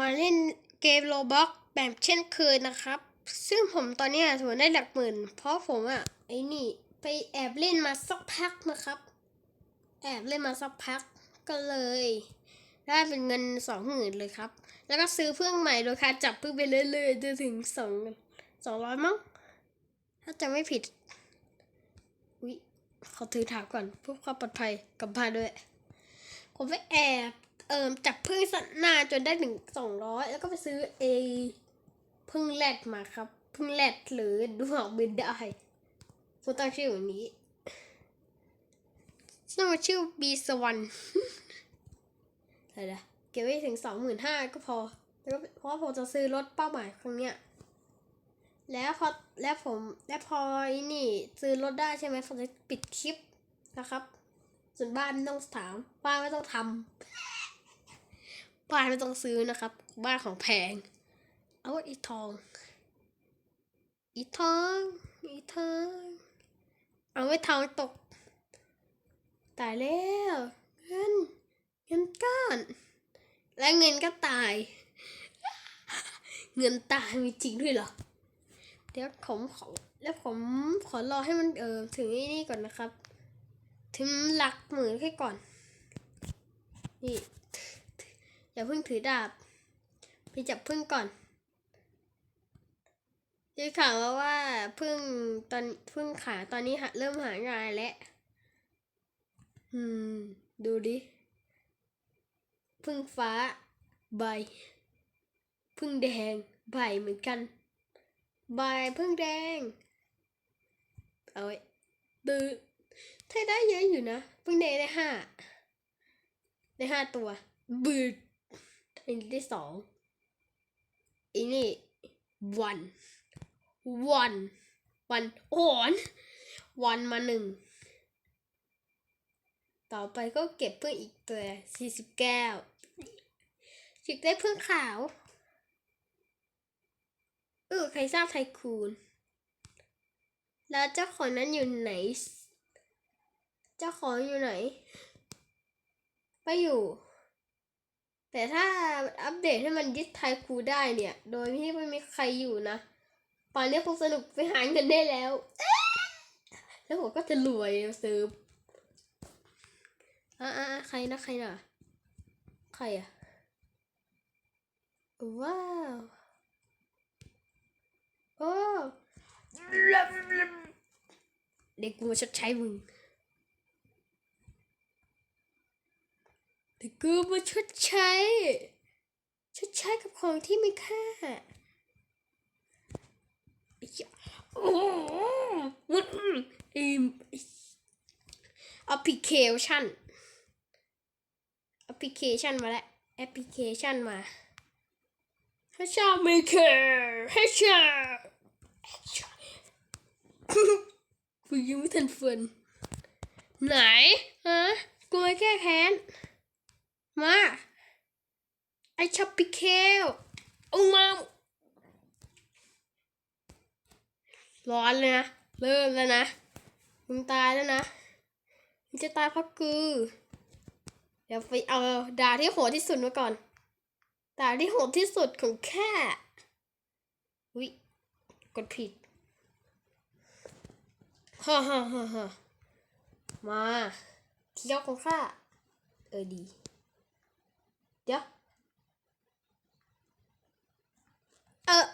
มาเล่นเกมโรบ็อกแบบเช่นเคยนะครับ ซึ่งผมตอนนี้ถือได้หลักหมื่น เพราะผมอะไอ้นี่ไปแอบเล่นมาสักพักนะครับ แอบเล่นมาสักพักก็เลย ได้เป็นเงินสองหมื่นเลยครับ แล้วก็ซื้อเพื่องใหม่โดยการจับเพิ่งไปเรื่อยๆจนถึงสองสองร้อยมั้งถ้าจะไม่ผิดอุ๊ยขอถือถามก่อนเพื่อความปลอดภัยกลับบ้านด้วย ผมไปแอบ เอิมจับพึ่งสัตว์หน้าจนได้ถึงสองร้อยแล้วก็ไปซื้อเอพึ่งแรดมาครับ พึ่งแรดหรือดูหอกบินได้ผมตั้งชื่อแบบนี้ตั้งชื่อบีสวรรค์อะไรนะเก็บไว้ถึงสองหมื่นห้าก็พอ แล้วเพราะผมจะซื้อรถเป้าหมายครั้งเนี้ยแล้วพอแล้วผมแล้วพอไอ้นี่ซื้อรถได้ใช่ไหมผมจะปิดคลิปนะครับ ส่วนบ้านไม่ต้องถามบ้านไม่ต้องทำ บ้านไม่ต้องซื้อนะครับ บ้านของแพง เอาอีทอง อีทอง อีทอง เอาไว้ทองตก ตายแล้วเงินเงินก้อน และเงินก็ตาย เงินตายมีจริงด้วยเหรอ เดี๋ยวผมขอแล้วผมขอรอให้มันเออถึงนี่ก่อนนะครับ ถึงหลักหมื่นแค่ก่อน นี่ อย่าเพิ่งถือดาบ ไปจับพึ่งก่อนได้ข่าวมาว่าพึ่งตอนพึ่งขาตอนนี้เริ่มหางานแล้ว อืม ดูดิพึ่งฟ้าใบพึ่งแดงใบเหมือนกัน ใบพึ่งแดง เอาไว้ดือถ้าได้เยอะอยู่นะพึ่งแดงได้ห้าได้ห้าตัว บืด อันนี้ได้สองอันนี้วันวันวันโอนวันมาหนึ่งต่อไปก็เก็บเพื่ออีกตัวสี่สิบแก้วจิกได้เพื่อขาวเออใครทราบไทคูนแล้วเจ้าของนั้นอยู่ไหน เจ้าของอยู่ไหน ไปอยู่ แต่ถ้าอัปเดตให้มันยึดไทคูได้เนี่ย โดยที่ไม่มีใครอยู่นะตอนนี้คงสนุกไปหาเงินได้แล้ว แล้วผมก็จะรวยซื้ออ่าใครนะใครน่ะใครอะว้าวโอ้เด็กกูมาชดใช้มึง เด็กกูมาชดใช้ ชดใช้กับของที่ไม่ค่าไอ้เหี้ยโอ้โหมันอืมแอปพลิเคชันแอปพลิเคชันมาแล้วแอปพลิเคชันมาให้ชอบไม่เคให้ชอบกูยังไม่ทันเฟินไหนฮะกูมาแก้แค้น มาไอชอบพิเคลเอามาร้อนเลยนะเริ่มแล้วนะมึงตายแล้วนะมึงจะตายเพราะกูเดี๋ยวไปเอาดาที่โหดที่สุดมาก่อนดาที่โหดที่สุดของแค่วิกดผิดฮ่าฮ่าฮ่าฮ่ามาเที่ยวของข้าเออดี เดี๋ยว เออ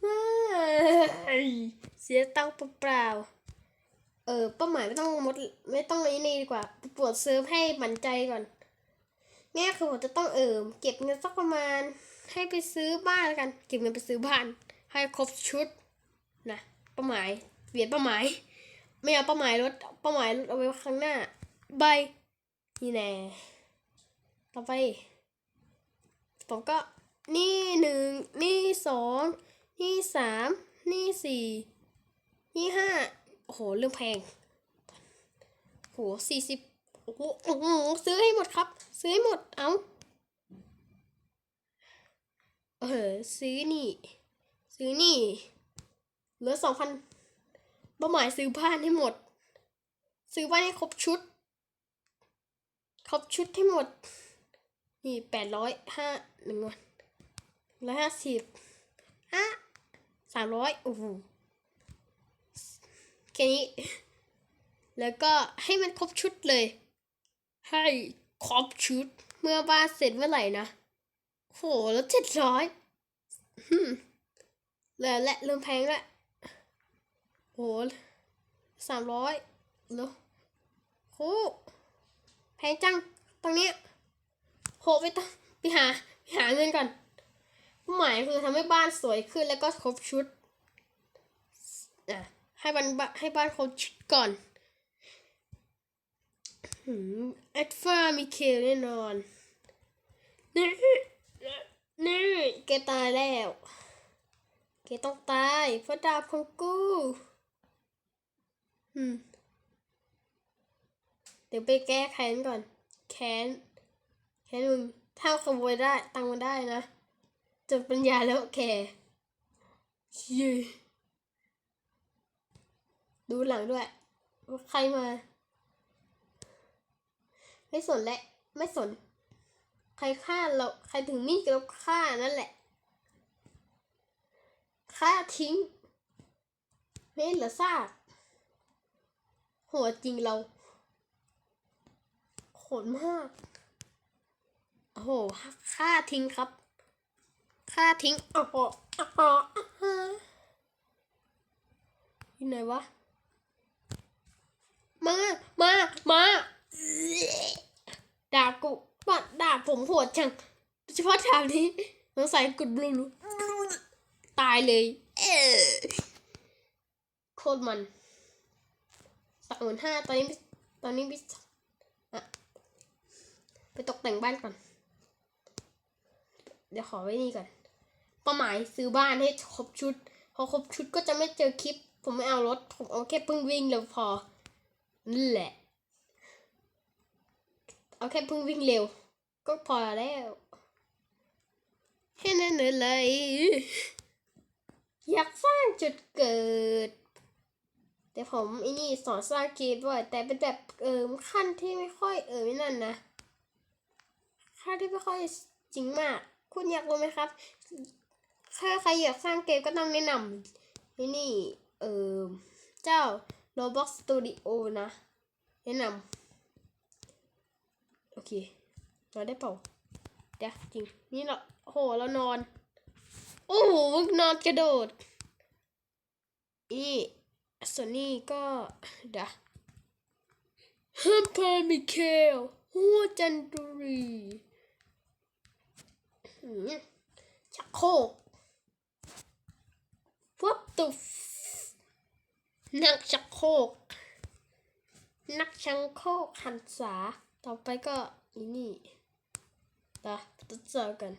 ไม่เสียตังค์เปล่าๆเออเป้าหมายไม่ต้องมดไม่ต้องไอ้นี่ดีกว่าไปปวดเซิร์ฟให้มันใจก่อนแง่คือผมจะต้องเอิมเก็บเงินสักประมาณ ให้ไปซื้อบ้านแล้วกัน เก็บเงินไปซื้อบ้าน ให้ครบชุดนะเป้าหมายเปลี่ยนเป้าหมาย ไม่เอาเป้าหมายลดเป้าหมายลดเอาไว้ข้างหน้าใบนี่แน่ ต่อไป ผมก็นี่หนึ่งนี่สองนี่สามนี่สี่นี่ห้าโอ้โหเรื่องแพงโหสี่สิบโอ้โหซื้อให้หมดครับ ซื้อให้หมดเอาเออซื้อนี่ ซื้อนี่เหลือสองพันเป้าหมายซื้อบ้านให้หมด ซื้อบ้านให้ครบชุด ครบชุดให้หมด นี่แปดร้อยห้าหนึ่งวันร้อยห้าสิบอะสามร้อยโอ้โหแค่นี้ แล้วก็ให้มันครบชุดเลย ให้ครบชุด เมื่อบ้านเสร็จเมื่อไหร่นะโหแล้วเจ็ดร้อยแล้วและเริ่มแพงแล้วโหสามร้อยแล้วโหแพงจัง ตรงเนี้ย โหไปต้องไปหาไปหาเงินก่อนหมายคือทำให้บ้านสวยขึ้นแล้วก็ครบชุดอะให้บ้านให้บ้านครบชุดก่อนหืมแอดฟ้ามีเคลแน่นอนนี่นี่แกตายแล้วแกต้องตายเพราะดาบของกูอืมเดี๋ยวไปแก้แค้นก่อน แค้น แค้นมึงถ้าขโมยได้ตังค์มันได้นะ จนปัญญาแล้วแกย้ดูหลังด้วย ว่าใครมา ไม่สนและ ไม่สน ใครฆ่าเรา ใครถึงมีดเราฆ่านั่นแหละ ฆ่าทิ้งไม่เหลือซากโหัวจริงเราโหดมาก โอ้โหฆ่าทิ้งครับฆ่าทิ้งอ๋ออ๋ออ๋ออยู่ไหนวะ มา มา มาด่ากูว่าด่าผมโหดจังเฉพาะทางนี้สงสัยกดบลูลูตายเลย เออโคตรมันสามหมื่นห้าตอนนี้ ตอนนี้พี่อะไปตกแต่งบ้านก่อน ดี๋ยวขอไว้นี่ก่อนเป้าหมายซื้อบ้านให้ครบชุด พอครบชุดก็จะไม่เจอคลิป ผมไม่เอารถ ผมเอาแค่เพิ่งวิ่งเร็วพอ นั่นแหละ เอาแค่เพิ่งวิ่งเร็ว ก็พอแล้ว แค่นั้นเลย อยากสร้างจุดเกิดแต่ผมไอ้นี่สอนสร้างเกมด้วยแต่เป็นแบบเออขั้นที่ไม่ค่อยเออไม่นั่นนะขั้นที่ไม่ค่อยจริงมาก คุณอยากรู้ไหมครับ ถ้าใครอยากสร้างเกมก็ต้องแนะนำนี่เออเจ้า Roblox Studio นะ แนะนำโอเคเราได้เปล่าเดี๋ยวจริง นี่เราโหเรานอน โอ้โหนอนกระโดดนี่ส่วนนี้ก็เดี๋ยวฮัมพามิเคลหัวจันตุรี ชักโครก What the f นักชักโครกนักชังโครกหันษาต่อไปก็อีนี่ตาจะเจอกัน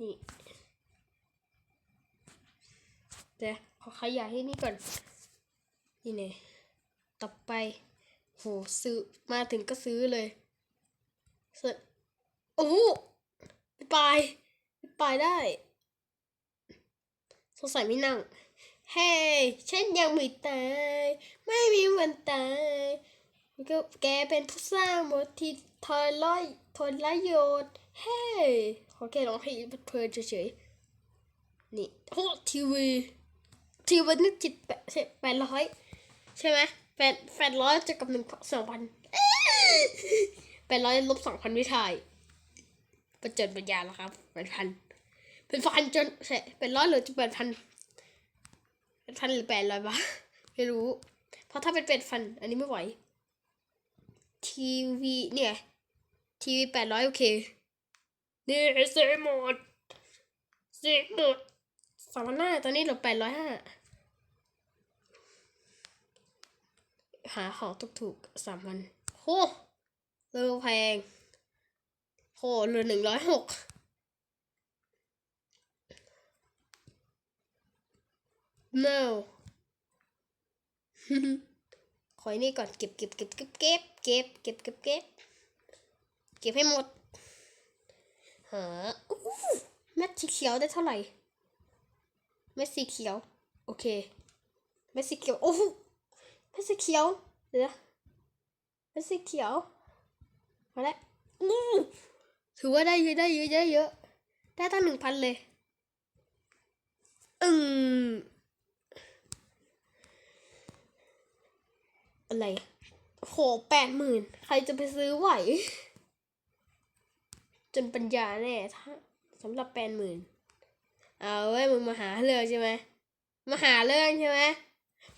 นี่เดี๋ยวขอขยายให้นี่ก่อน นี่เนี่ยต่อไป โหซื้อ มาถึงก็ซื้อเลย เสร็จโอ้โหไปไปได้ สงสัยไม่นั่ง เฮ้ hey, ฉันยังไม่ตาย ไม่มีวันตายก็แกเป็นผู้สร้างบทที่ทอยร้อยทอยร้อยโยดเฮ้ hey, ขอแค่ร้องให้เพลินเฉยๆ นี่โอ้ทีวีทีวีนี่จิตแปดแปดร้อยใช่ไหมแปดแปดร้อยจะกับหนึ่งสองพัน แปดร้อยลบสองพันไม่ถ่ายประเจิดปัญญาแล้วครับแปดพันเป็นพันจนใช่เป็นร้อยหรือจะแปดพันเป็นพันหรือแปดร้อยวะไม่รู้ เพราะถ้าเป็นเป็ดพันอันนี้ไม่ไหว ทีวีเนี่ย ทีวีแปดร้อยโอเค นี่เซหมดเซหมดสองพันห้าตอนนี้เหลือแปดร้อยห้าหาของถูกๆสามพันโห เริ่มแพงโหเหลือหนึ่งร้อยหก no ขอไอ้นี่ก่อนเก็บเก็บเก็บเก็บเก็บเก็บเก็บเก็บเก็บเก็บให้หมดหาอู้เม็ดสีเขียวได้เท่าไหร่เม็ดสีเขียว โอเคเม็ดสีเขียวโอ้โหเม็ดสีเขียวเดี๋ยวเป็นสีเขียว มาแล้วถือว่าได้เยอะได้เยอะได้เยอะ ได้ตั้งหนึ่งพันเลยอืมอะไรโหแปดหมื่นใครจะไปซื้อไหว จนปัญญาแน่ถ้าสำหรับแปดหมื่นเอาเว้มึงมาหาเรื่องใช่ไหมมาหาเรื่องใช่ไหม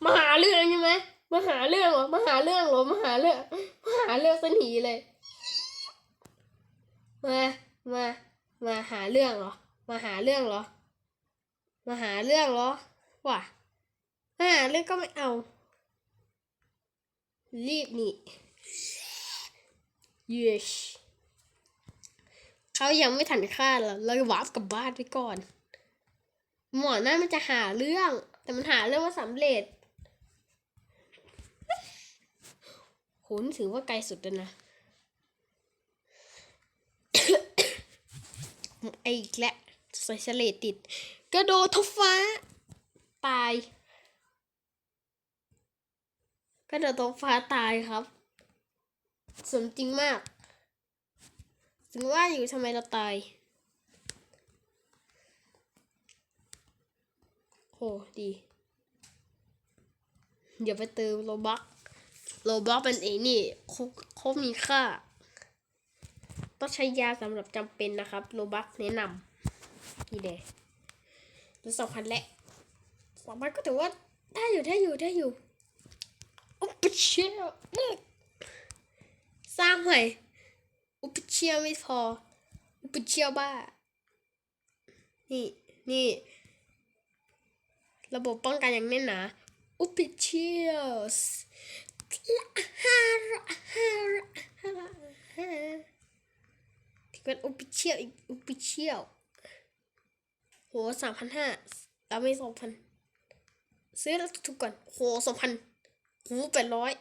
มาหาเรื่องใช่ไหมมาหาเรื่องเหรอมาหาเรื่องเหรอมาหาเรื่องมาหาเรื่องสนีเลย มามามาหาเรื่องเหรอ มาหาเรื่องเหรอ มาหาเรื่องเหรอว่ะมาหาเรื่องก็ไม่เอา รีบหนี่ yes เขายังไม่ทันฆ่าเราเราวาร์ปกลับบ้านไปก่อน หมอนั่นมันจะหาเรื่อง แต่มันหาเรื่องมาสำเร็จโหนถือว่าไกลสุดแล้วนะ ไอ้อีกแล้วใส่เฉลดติด กระโดดทุบฟ้า ตาย กระโดดทุบฟ้าตายครับ สมจริงมาก ถึงว่าอยู่ทำไมเราตาย โหดี เดี๋ยวไปเติมโลบักโลบักเป็นไอ้นี่เขาเขามีค่า ต้องใช้ยาสำหรับจำเป็นนะครับโลบักแนะนำนี่เดยดูสองพันและสองพันก็ถือว่าได้อยู่ได้อยู่ได้อยู่อุปเชียสร้างใหม่อุปเชียไม่พออุปเชียบ้า นี่นี่ ระบบป้องกันอย่างแน่นหนาอุปเชียสที่เป็นอุปเชียอีก ป็นอุปเชียโหสามพันห้าแล้วไม่สองพันซื้อแล้วถูกก่อน โหสองพันโหแปดร้อย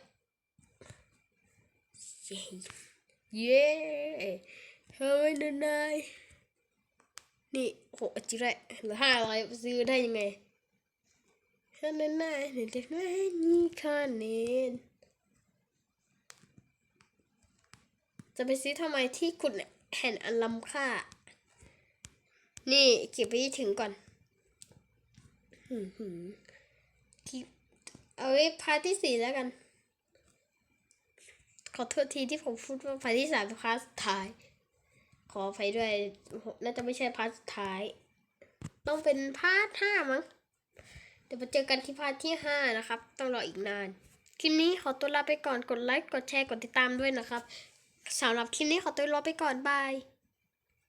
เย้เย้เฮ้ยนายนี่โหจิระเหลือห้าร้อยซื้อได้ยังไงฮันนั่นน่ะเห็นแต่ไม่นี่ค่ะเนนจะไปซื้อทำไมที่คุณเนี่ย ห็นอันล้ำค่า นี่เก็บไว้ถึงก่อนหืมเอาไว้พาร์ทที่สี่แล้วกัน ขอโทษทีที่ผมพูดว่าพาร์ทที่สามเป็นพาร์ทสุดท้าย ขออภัยด้วย น่าจะไม่ใช่พาร์ทสุดท้าย ต้องเป็นพาร์ทห้ามั้ง เดี๋ยวมาเจอกันที่พาร์ทที่5นะครับ ต้องรออีกนาน คลิปนี้ขอตัวลาไปก่อน กดไลค์ กดแชร์ กดติดตามด้วยนะครับ สำหรับคลิปนี้ขอตัวลาไปก่อนบาย